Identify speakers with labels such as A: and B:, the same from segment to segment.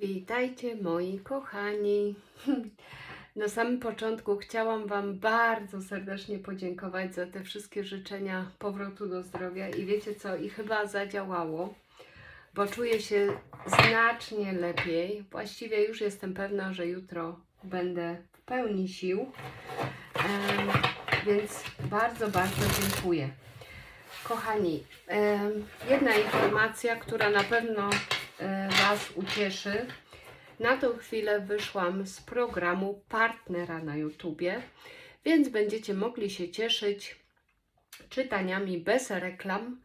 A: Witajcie moi kochani. Na samym początku chciałam Wam bardzo serdecznie podziękować za te wszystkie życzenia powrotu do zdrowia i wiecie co, i chyba zadziałało, bo czuję się znacznie lepiej. Właściwie już jestem pewna, że jutro będę w pełni sił, więc bardzo, bardzo dziękuję. Kochani, jedna informacja, która na pewno Was ucieszy. Na tą chwilę wyszłam z programu partnera na YouTubie, więc będziecie mogli się cieszyć czytaniami bez reklam.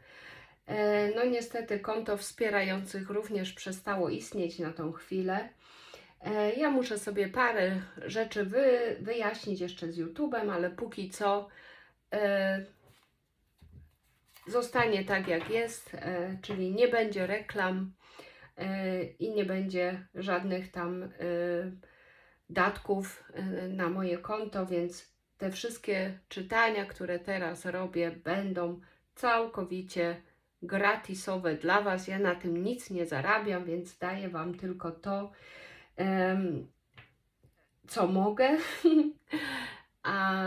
A: E, No niestety konto wspierających również przestało istnieć na tą chwilę. E, Ja muszę sobie parę rzeczy wy, wyjaśnić jeszcze z YouTubem, ale póki co e, zostanie tak jak jest, czyli nie będzie reklam i nie będzie żadnych tam e, datków e, na moje konto, więc te wszystkie czytania, które teraz robię, będą całkowicie gratisowe dla Was. Ja na tym nic nie zarabiam, więc daję Wam tylko to, co mogę. A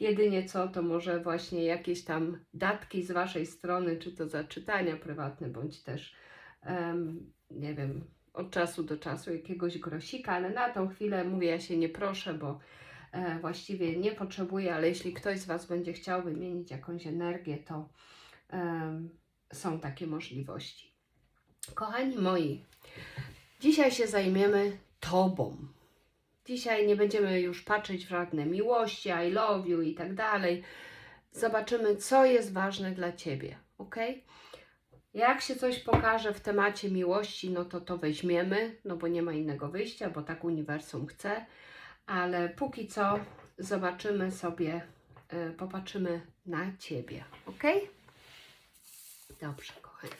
A: jedynie co, to może właśnie jakieś tam datki z Waszej strony, czy to za czytania prywatne, bądź też, em, nie wiem, od czasu do czasu jakiegoś grosika, ale na tą chwilę mówię, ja się nie proszę, bo e, właściwie nie potrzebuję, ale jeśli ktoś z Was będzie chciał wymienić jakąś energię, to em, są takie możliwości. Kochani moi, dzisiaj się zajmiemy Tobą. Dzisiaj nie będziemy już patrzeć w żadne miłości, I love you i tak dalej. Zobaczymy, co jest ważne dla Ciebie, ok? Jak się coś pokaże w temacie miłości, no to to weźmiemy, no bo nie ma innego wyjścia, bo tak uniwersum chce, ale póki co zobaczymy sobie, y, popatrzymy na Ciebie, ok? Dobrze, kochani.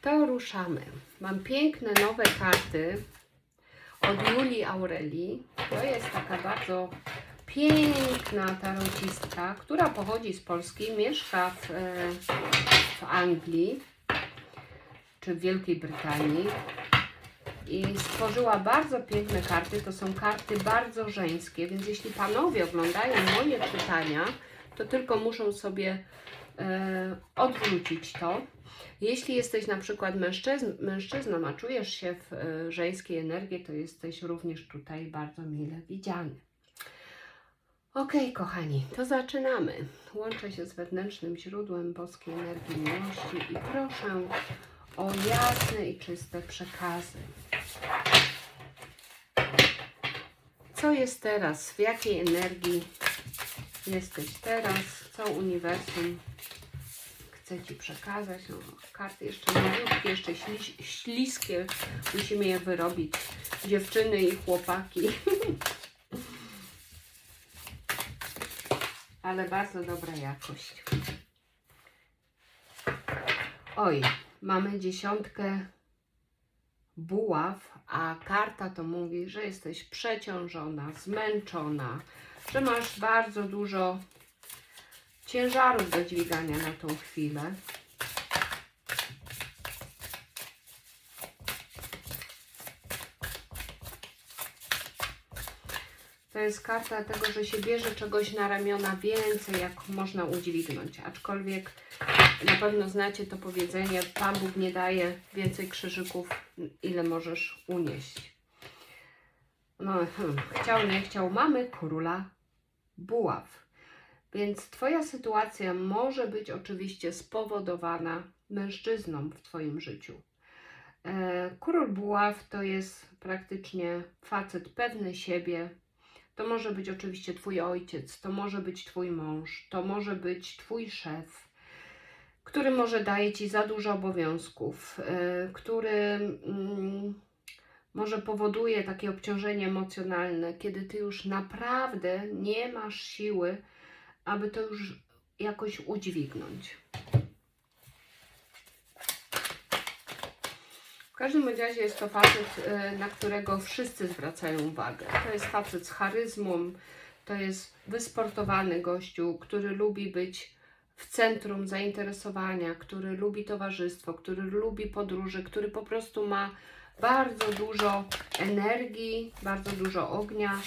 A: To ruszamy. Mam piękne nowe karty od Julii Aurelii. To jest taka bardzo piękna tarocistka, która pochodzi z Polski, mieszka w, e, w Anglii czy w Wielkiej Brytanii i stworzyła bardzo piękne karty. To są karty bardzo żeńskie, więc jeśli panowie oglądają moje czytania, to tylko muszą sobie odwrócić to. Jeśli jesteś na przykład mężczyzn, mężczyzną, a czujesz się w e, żeńskiej energii, to jesteś również tutaj bardzo mile widziany. Ok, kochani, to zaczynamy. Łączę się z wewnętrznym źródłem boskiej energii miłości i proszę o jasne i czyste przekazy. Co jest teraz? W jakiej energii jesteś teraz? Co uniwersum chce Ci przekazać? No, karty jeszcze malutkie, jeszcze ślis śliskie. Musimy je wyrobić. Dziewczyny i chłopaki. Ale bardzo dobra jakość. Oj, mamy dziesiątkę buław, a karta to mówi, że jesteś przeciążona, zmęczona, że masz bardzo dużo ciężarów do dźwigania na tą chwilę. To jest karta tego, że się bierze czegoś na ramiona więcej, jak można udźwignąć. Aczkolwiek na pewno znacie to powiedzenie, Pan Bóg nie daje więcej krzyżyków, ile możesz unieść. No, hmm, chciał, nie chciał, mamy króla buław. Więc Twoja sytuacja może być oczywiście spowodowana mężczyzną w Twoim życiu. E, Król buław to jest praktycznie facet pewny siebie. To może być oczywiście Twój ojciec, to może być Twój mąż, to może być Twój szef, który może daje Ci za dużo obowiązków, e, który mm, może powoduje takie obciążenie emocjonalne, kiedy Ty już naprawdę nie masz siły, aby to już jakoś udźwignąć. W każdym razie jest to facet, e, na którego wszyscy zwracają uwagę. To jest facet z charyzmą, to jest wysportowany gościu, który lubi być w centrum zainteresowania, który lubi towarzystwo, który lubi podróże, który po prostu ma bardzo dużo energii, bardzo dużo ognia.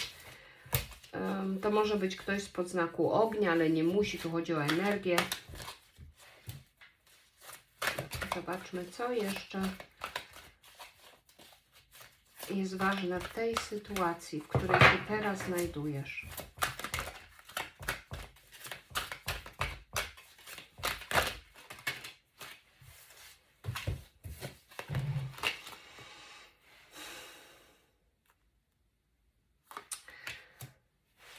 A: To może być ktoś z podznaku ognia, ale nie musi, tu chodzi o energię. Zobaczmy, co jeszcze jest ważne w tej sytuacji, w której się teraz znajdujesz.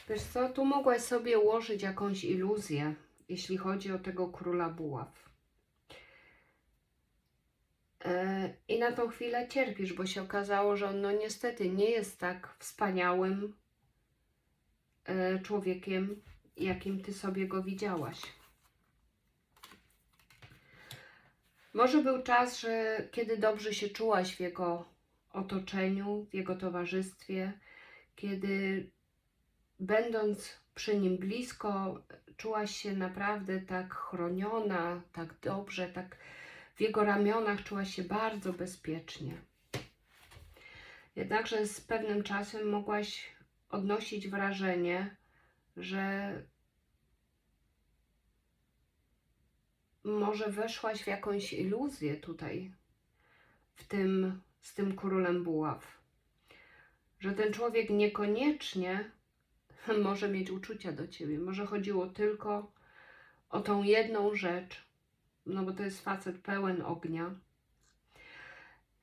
A: Wiesz co, tu mogłaś sobie ułożyć jakąś iluzję, jeśli chodzi o tego króla buław. E, I na tą chwilę cierpisz, bo się okazało, że on no niestety nie jest tak wspaniałym e, człowiekiem, jakim ty sobie go widziałaś. Może był czas, że kiedy dobrze się czułaś w jego otoczeniu, w jego towarzystwie, kiedy będąc przy nim blisko, czułaś się naprawdę tak chroniona, tak dobrze, tak w jego ramionach czułaś się bardzo bezpiecznie. Jednakże z pewnym czasem mogłaś odnosić wrażenie, że może weszłaś w jakąś iluzję tutaj, w tym, z tym królem buław. Że ten człowiek niekoniecznie może mieć uczucia do ciebie. Może chodziło tylko o tą jedną rzecz, no bo to jest facet pełen ognia.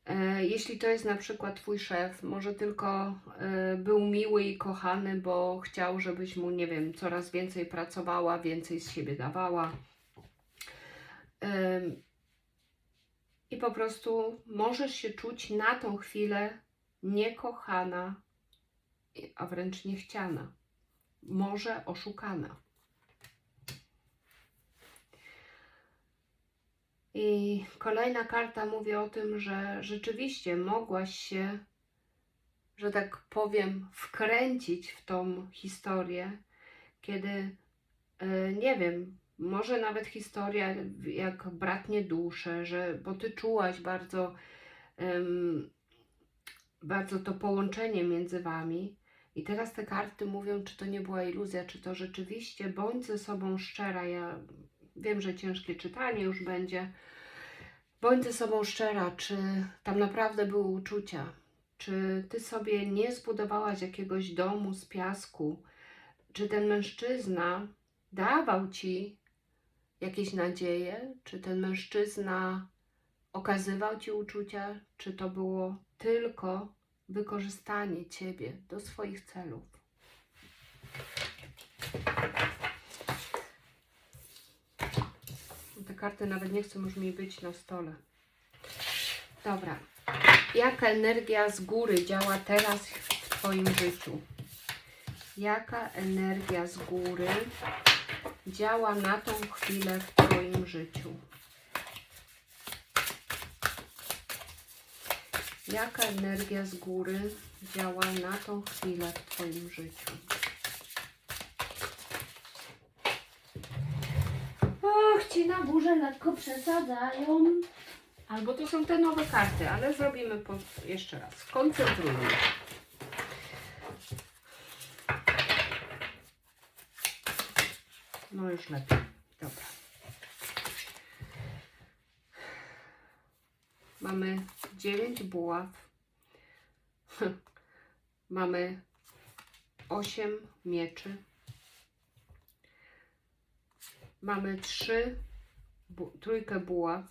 A: E, Jeśli to jest na przykład twój szef, może tylko e, był miły i kochany, bo chciał, żebyś mu, nie wiem, coraz więcej pracowała, więcej z siebie dawała. Em, I po prostu możesz się czuć na tą chwilę niekochana, a wręcz niechciana może oszukana. I kolejna karta mówi o tym, że rzeczywiście mogłaś się, że tak powiem, wkręcić w tą historię, kiedy, e, nie wiem, może nawet historia jak bratnie dusze, że, bo ty czułaś bardzo, em, bardzo to połączenie między wami, i teraz te karty mówią, czy to nie była iluzja, czy to rzeczywiście, bądź ze sobą szczera. Ja wiem, że ciężkie czytanie już będzie. Bądź ze sobą szczera, czy tam naprawdę były uczucia, czy ty sobie nie zbudowałaś jakiegoś domu z piasku, czy ten mężczyzna dawał ci jakieś nadzieje, czy ten mężczyzna okazywał ci uczucia, czy to było tylko wykorzystanie Ciebie do swoich celów. Te karty nawet nie chcą już mi być na stole. Dobra. Jaka energia z góry działa teraz w Twoim życiu? Jaka energia z góry działa na tą chwilę w Twoim życiu? Jaka energia z góry działa na tą chwilę w Twoim życiu?
B: Och, ci na górze lekko przesadzają.
A: Albo to są te nowe karty, ale zrobimy po, jeszcze raz. Skoncentrujmy. się. No już lepiej. Dobra. Mamy 9 buław. Mamy 8 mieczy. Mamy 3 bu trójkę buław.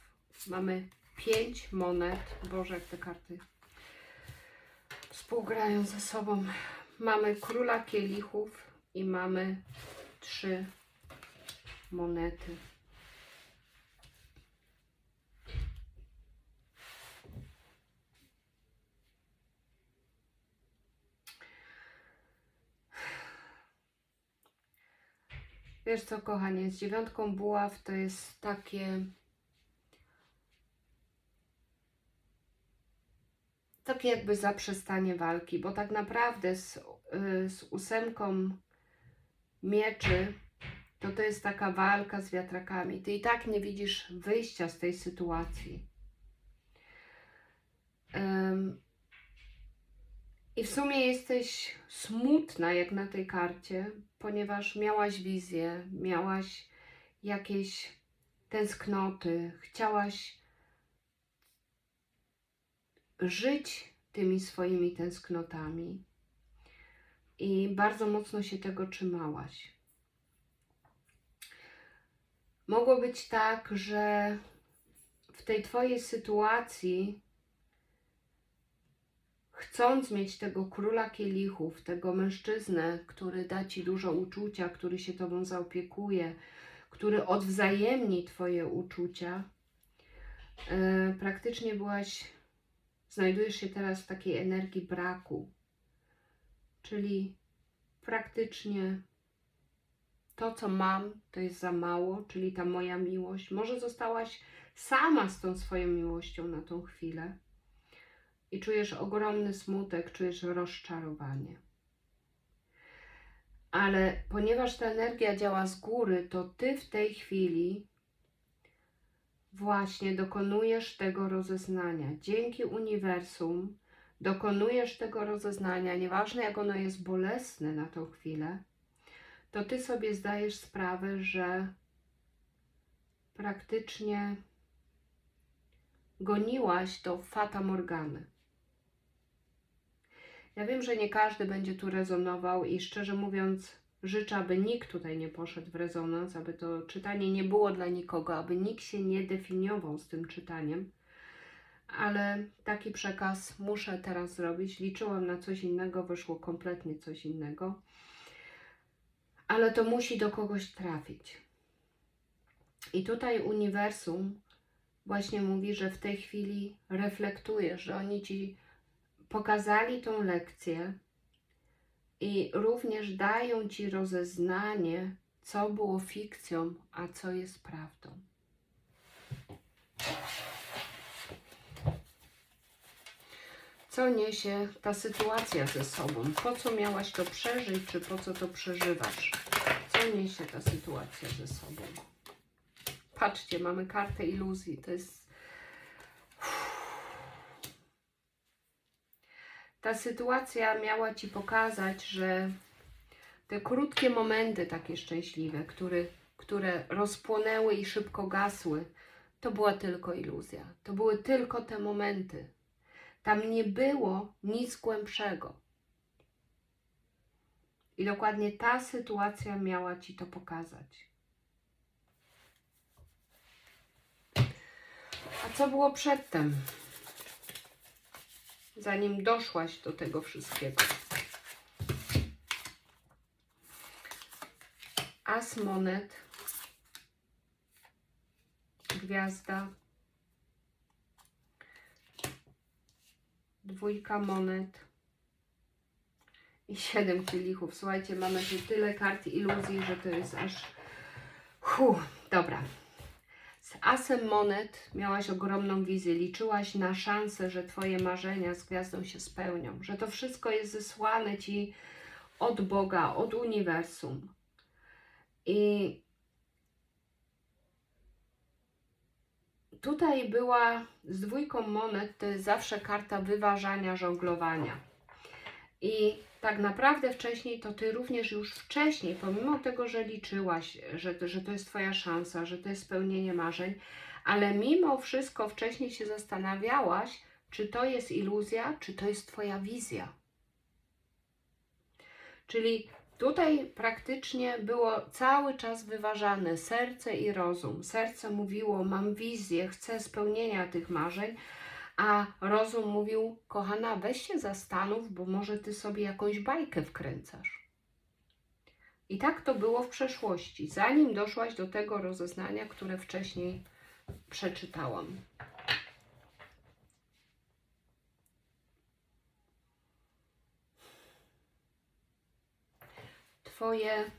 A: Mamy 5 monet. Boże, jak te karty współgrają ze sobą. Mamy króla kielichów i mamy 3 monety. Wiesz co, kochanie, z dziewiątką buław to jest takie. Takie jakby zaprzestanie walki, bo tak naprawdę z, y, z ósemką mieczy to to jest taka walka z wiatrakami. Ty i tak nie widzisz wyjścia z tej sytuacji. I w sumie jesteś smutna, jak na tej karcie, ponieważ miałaś wizję, miałaś jakieś tęsknoty, chciałaś żyć tymi swoimi tęsknotami i bardzo mocno się tego trzymałaś. Mogło być tak, że w tej Twojej sytuacji, chcąc mieć tego króla kielichów, tego mężczyznę, który da Ci dużo uczucia, który się Tobą zaopiekuje, który odwzajemni Twoje uczucia, e, praktycznie byłaś, znajdujesz się teraz w takiej energii braku, czyli praktycznie to, co mam, to jest za mało, czyli ta moja miłość. Może zostałaś sama z tą swoją miłością na tą chwilę i czujesz ogromny smutek, czujesz rozczarowanie. Ale ponieważ ta energia działa z góry, to ty w tej chwili właśnie dokonujesz tego rozeznania. Dzięki uniwersum dokonujesz tego rozeznania, nieważne jak ono jest bolesne na tą chwilę, to ty sobie zdajesz sprawę, że praktycznie goniłaś do Fata Morgany. Ja wiem, że nie każdy będzie tu rezonował i szczerze mówiąc, życzę, aby nikt tutaj nie poszedł w rezonans, aby to czytanie nie było dla nikogo, aby nikt się nie definiował z tym czytaniem. Ale taki przekaz muszę teraz zrobić. Liczyłam na coś innego, wyszło kompletnie coś innego. Ale to musi do kogoś trafić. I tutaj uniwersum właśnie mówi, że w tej chwili reflektujesz, że oni ci pokazali tą lekcję i również dają ci rozeznanie, co było fikcją, a co jest prawdą. Co niesie ta sytuacja ze sobą? Po co miałaś to przeżyć, czy po co to przeżywasz? Co niesie ta sytuacja ze sobą? Patrzcie, mamy kartę iluzji. To jest. Ta sytuacja miała ci pokazać, że te krótkie momenty takie szczęśliwe, które, które rozpłonęły i szybko gasły, to była tylko iluzja. To były tylko te momenty. Tam nie było nic głębszego. I dokładnie ta sytuacja miała ci to pokazać. A co było przedtem? Zanim doszłaś do tego wszystkiego. As monet. Gwiazda. Dwójka monet. I siedem kielichów. Słuchajcie, mamy tu tyle kart iluzji, że to jest aż... Huh, dobra. Asem monet miałaś ogromną wizję. Liczyłaś na szansę, że Twoje marzenia z gwiazdą się spełnią. Że to wszystko jest zesłane Ci od Boga, od uniwersum. I tutaj była z dwójką monet, to jest zawsze karta wyważania, żonglowania. I tak naprawdę wcześniej to ty również już wcześniej, pomimo tego, że liczyłaś, że, że to jest twoja szansa, że to jest spełnienie marzeń, ale mimo wszystko wcześniej się zastanawiałaś, czy to jest iluzja, czy to jest twoja wizja. Czyli tutaj praktycznie było cały czas wyważane serce i rozum. Serce mówiło: Mam wizję, chcę spełnienia tych marzeń, a rozum mówił: Kochana, weź się zastanów, bo może ty sobie jakąś bajkę wkręcasz. I tak to było w przeszłości, zanim doszłaś do tego rozeznania, które wcześniej przeczytałam. Twoje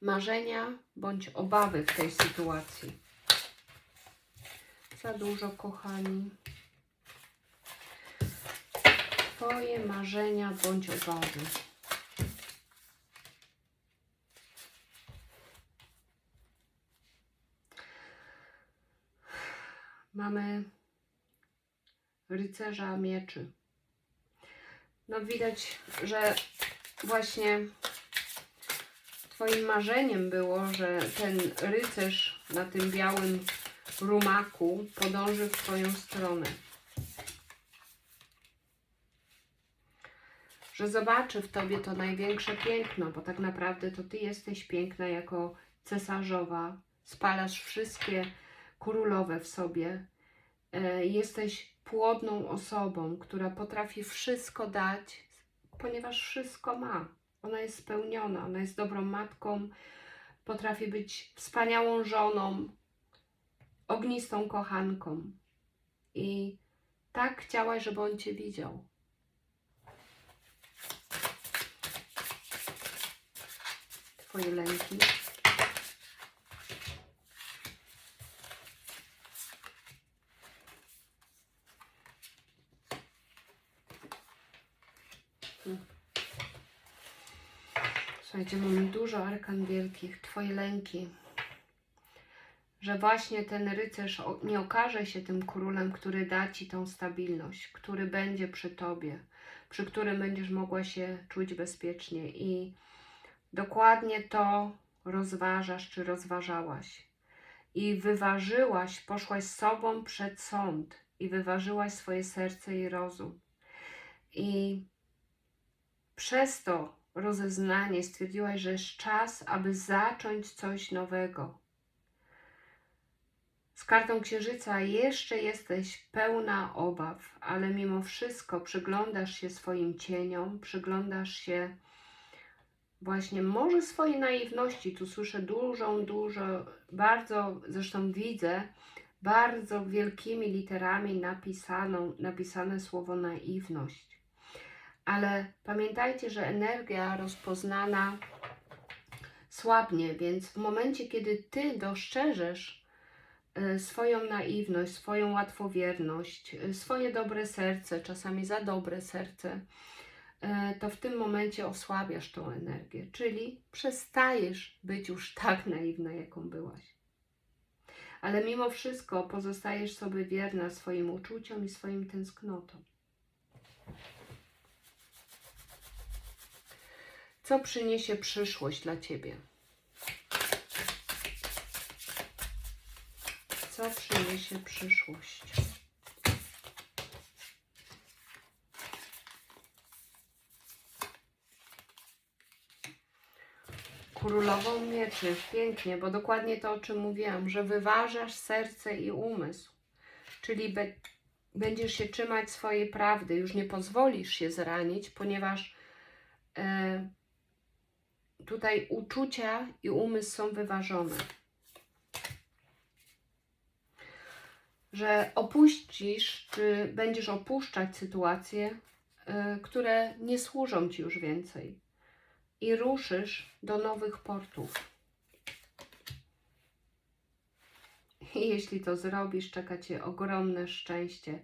A: marzenia bądź obawy w tej sytuacji. Za dużo, kochani. Twoje marzenia bądź obawy. Mamy rycerza mieczy. No widać, że właśnie Twoim marzeniem było, że ten rycerz na tym białym rumaku podąży w Twoją stronę. Że zobaczy w Tobie to największe piękno, bo tak naprawdę to Ty jesteś piękna jako cesarzowa. Spalasz wszystkie królowe w sobie. E, Jesteś płodną osobą, która potrafi wszystko dać, ponieważ wszystko ma. Ona jest spełniona, ona jest dobrą matką, potrafi być wspaniałą żoną, ognistą kochanką. I tak chciałaś, żeby on cię widział. Twoje lęki. Słuchajcie, mamy dużo arkan wielkich, Twoje lęki. Że właśnie ten rycerz nie okaże się tym królem, który da Ci tą stabilność, który będzie przy Tobie, przy którym będziesz mogła się czuć bezpiecznie. I dokładnie to rozważasz, czy rozważałaś. I wyważyłaś, poszłaś sobą przed sąd i wyważyłaś swoje serce i rozum. I przez to rozeznanie stwierdziłaś, że jest czas, aby zacząć coś nowego. Z kartą księżyca jeszcze jesteś pełna obaw, ale mimo wszystko przyglądasz się swoim cieniom, przyglądasz się właśnie może swojej naiwności. Tu słyszę dużą, dużo, bardzo, zresztą widzę, bardzo wielkimi literami napisaną, napisane słowo naiwność ale pamiętajcie, że energia rozpoznana słabnie, więc w momencie, kiedy ty dostrzeżesz y, swoją naiwność, swoją łatwowierność, y, swoje dobre serce, czasami za dobre serce, to w tym momencie osłabiasz tą energię, czyli przestajesz być już tak naiwna, jaką byłaś. Ale mimo wszystko pozostajesz sobie wierna swoim uczuciom i swoim tęsknotom. Co przyniesie przyszłość dla Ciebie? Co przyniesie przyszłość? Królową mieczy, pięknie, bo dokładnie to, o czym mówiłam, że wyważasz serce i umysł, czyli be, będziesz się trzymać swojej prawdy, już nie pozwolisz się zranić, ponieważ e, tutaj uczucia i umysł są wyważone. Że opuścisz, czy będziesz opuszczać sytuacje, y, które nie służą ci już więcej. I ruszysz do nowych portów. I jeśli to zrobisz, czeka cię ogromne szczęście.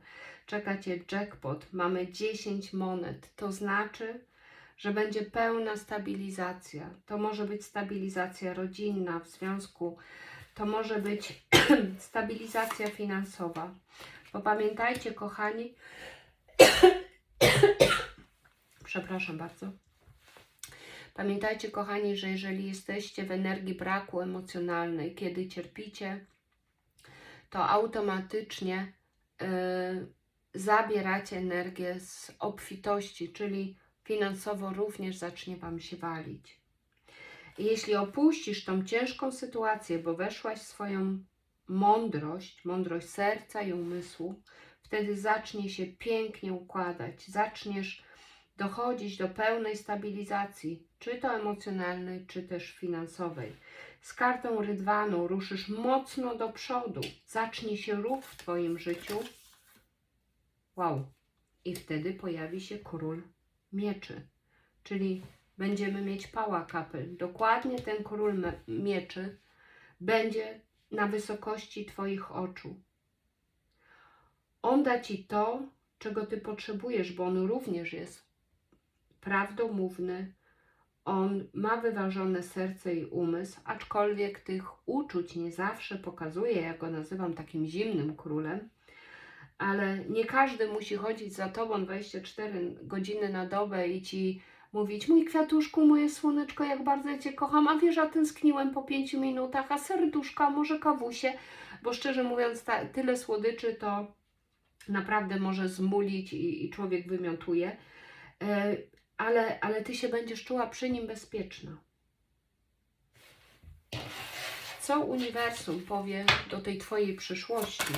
A: Czeka cię jackpot. Mamy 10 monet. To znaczy, że będzie pełna stabilizacja. To może być stabilizacja rodzinna w związku, to może być stabilizacja finansowa. Bo pamiętajcie, kochani, przepraszam bardzo. Pamiętajcie, kochani, że jeżeli jesteście w energii braku emocjonalnej, kiedy cierpicie, to automatycznie yy, zabieracie energię z obfitości, czyli finansowo również zacznie Wam się walić. Jeśli opuścisz tą ciężką sytuację, bo weszłaś swoją mądrość, mądrość serca i umysłu, wtedy zacznie się pięknie układać. Zaczniesz dochodzić do pełnej stabilizacji, czy to emocjonalnej, czy też finansowej. Z kartą rydwanu ruszysz mocno do przodu. Zacznie się ruch w Twoim życiu. Wow. I wtedy pojawi się król mieczy, czyli będziemy mieć pała kapel. Dokładnie ten król mieczy będzie na wysokości Twoich oczu. On da Ci to, czego Ty potrzebujesz, bo On również jest prawdomówny, On ma wyważone serce i umysł, aczkolwiek tych uczuć nie zawsze pokazuje. Ja go nazywam takim zimnym królem. Ale nie każdy musi chodzić za tobą 24 godziny na dobę i ci mówić: Mój kwiatuszku, moje słoneczko, jak bardzo cię kocham, a wiesz, a tęskniłem po 5 minutach, a serduszka, może kawusie, bo szczerze mówiąc, ta, tyle słodyczy to naprawdę może zmulić i, i człowiek wymiotuje. E, ale, ale ty się będziesz czuła przy nim bezpieczna. Co uniwersum powie do tej twojej przyszłości?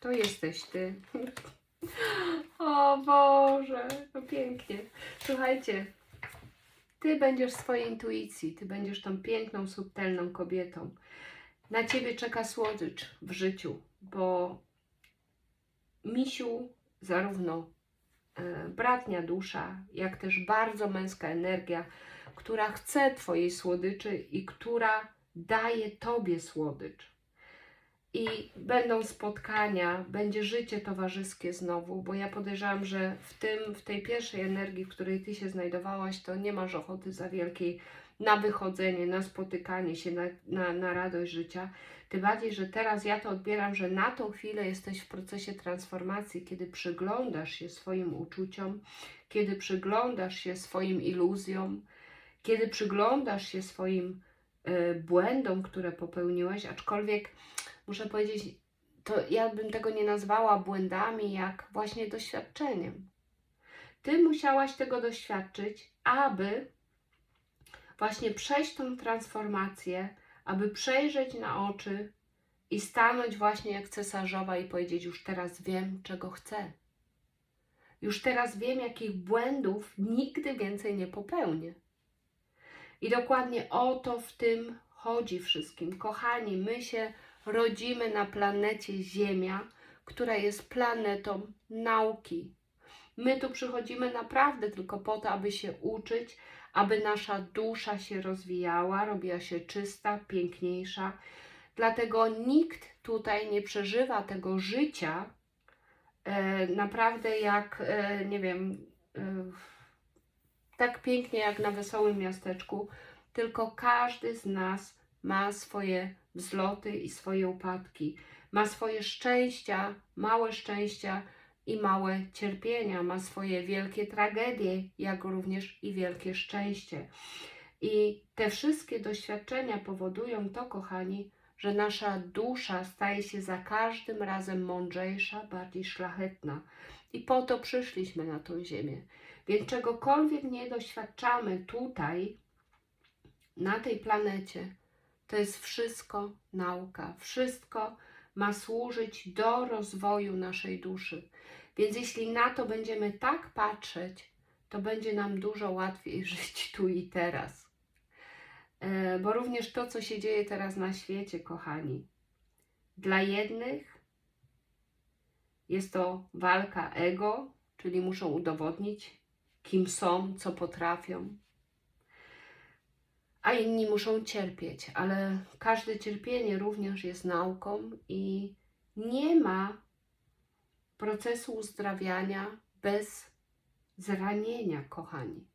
A: To jesteś ty. O Boże, to pięknie. Słuchajcie, ty będziesz swojej intuicji, ty będziesz tą piękną, subtelną kobietą. Na ciebie czeka słodycz w życiu, bo misiu, zarówno e, bratnia dusza, jak też bardzo męska energia, która chce twojej słodyczy i która daje tobie słodycz. I będą spotkania, będzie życie towarzyskie znowu, bo ja podejrzewam, że w tym, w tej pierwszej energii, w której ty się znajdowałaś, to nie masz ochoty za wielkiej na wychodzenie, na spotykanie się, na, na, na radość życia. Tym bardziej, że teraz ja to odbieram, że na tą chwilę jesteś w procesie transformacji, kiedy przyglądasz się swoim uczuciom, kiedy przyglądasz się swoim iluzjom, kiedy przyglądasz się swoim e, błędom, które popełniłeś, aczkolwiek muszę powiedzieć, to ja bym tego nie nazwała błędami, jak właśnie doświadczeniem. Ty musiałaś tego doświadczyć, aby właśnie przejść tą transformację, aby przejrzeć na oczy i stanąć właśnie jak cesarzowa i powiedzieć: Już teraz wiem, czego chcę. Już teraz wiem, jakich błędów nigdy więcej nie popełnię. I dokładnie o to w tym chodzi wszystkim. Kochani, my się rodzimy na planecie Ziemia, która jest planetą nauki. My tu przychodzimy naprawdę tylko po to, aby się uczyć, aby nasza dusza się rozwijała, robiła się czysta, piękniejsza. Dlatego nikt tutaj nie przeżywa tego życia e, naprawdę jak, e, nie wiem, e, tak pięknie jak na wesołym miasteczku, tylko każdy z nas ma swoje wzloty i swoje upadki, ma swoje szczęścia, małe szczęścia i małe cierpienia, ma swoje wielkie tragedie, jak również i wielkie szczęście. I te wszystkie doświadczenia powodują to, kochani, że nasza dusza staje się za każdym razem mądrzejsza, bardziej szlachetna. I po to przyszliśmy na tą ziemię. Więc czegokolwiek nie doświadczamy tutaj, na tej planecie, to jest wszystko nauka. Wszystko ma służyć do rozwoju naszej duszy. Więc jeśli na to będziemy tak patrzeć, to będzie nam dużo łatwiej żyć tu i teraz. E, Bo również to, co się dzieje teraz na świecie, kochani, dla jednych jest to walka ego, czyli muszą udowodnić, kim są, co potrafią, a inni muszą cierpieć, ale każde cierpienie również jest nauką i nie ma procesu uzdrawiania bez zranienia, kochani.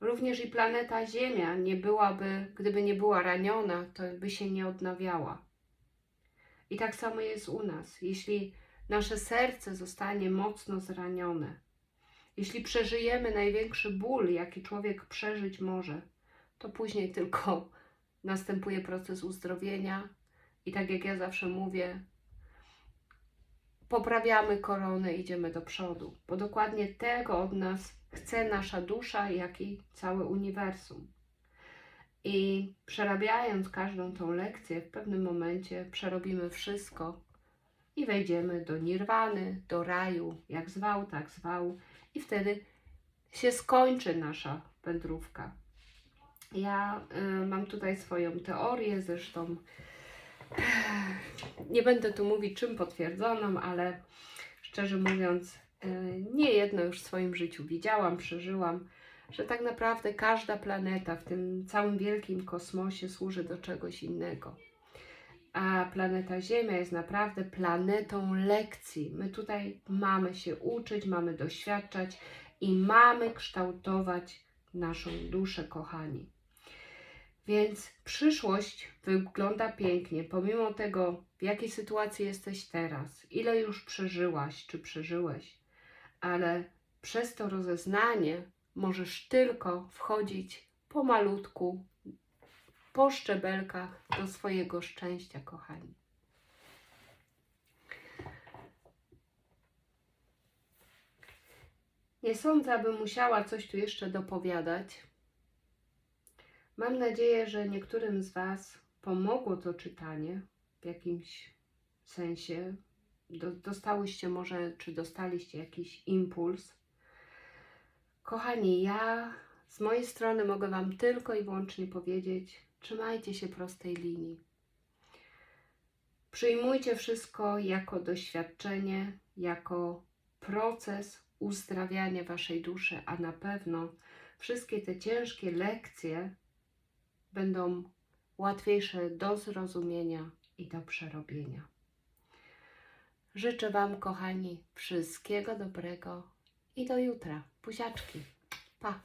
A: Również i planeta Ziemia nie byłaby, gdyby nie była raniona, to by się nie odnawiała. I tak samo jest u nas. Jeśli nasze serce zostanie mocno zranione, jeśli przeżyjemy największy ból, jaki człowiek przeżyć może, to później tylko następuje proces uzdrowienia. I tak jak ja zawsze mówię, poprawiamy koronę, idziemy do przodu, bo dokładnie tego od nas chce nasza dusza, jak i całe uniwersum. I przerabiając każdą tą lekcję, w pewnym momencie przerobimy wszystko i wejdziemy do nirwany, do raju, jak zwał, tak zwał, i wtedy się skończy nasza wędrówka. Ja y, mam tutaj swoją teorię, zresztą nie będę tu mówić czym potwierdzoną, ale szczerze mówiąc, y, nie jedno już w swoim życiu widziałam, przeżyłam, że tak naprawdę każda planeta w tym całym wielkim kosmosie służy do czegoś innego. A planeta Ziemia jest naprawdę planetą lekcji. My tutaj mamy się uczyć, mamy doświadczać i mamy kształtować naszą duszę, kochani. Więc przyszłość wygląda pięknie, pomimo tego, w jakiej sytuacji jesteś teraz, ile już przeżyłaś czy przeżyłeś, ale przez to rozeznanie możesz tylko wchodzić pomalutku, po szczebelkach do swojego szczęścia, kochani. Nie sądzę, abym musiała coś tu jeszcze dopowiadać. Mam nadzieję, że niektórym z Was pomogło to czytanie w jakimś sensie. Do, dostałyście może, czy dostaliście jakiś impuls. Kochani, ja z mojej strony mogę Wam tylko i wyłącznie powiedzieć: trzymajcie się prostej linii. Przyjmujcie wszystko jako doświadczenie, jako proces uzdrawiania Waszej duszy, a na pewno wszystkie te ciężkie lekcje będą łatwiejsze do zrozumienia i do przerobienia. Życzę Wam, kochani, wszystkiego dobrego i do jutra. Buziaczki. Pa!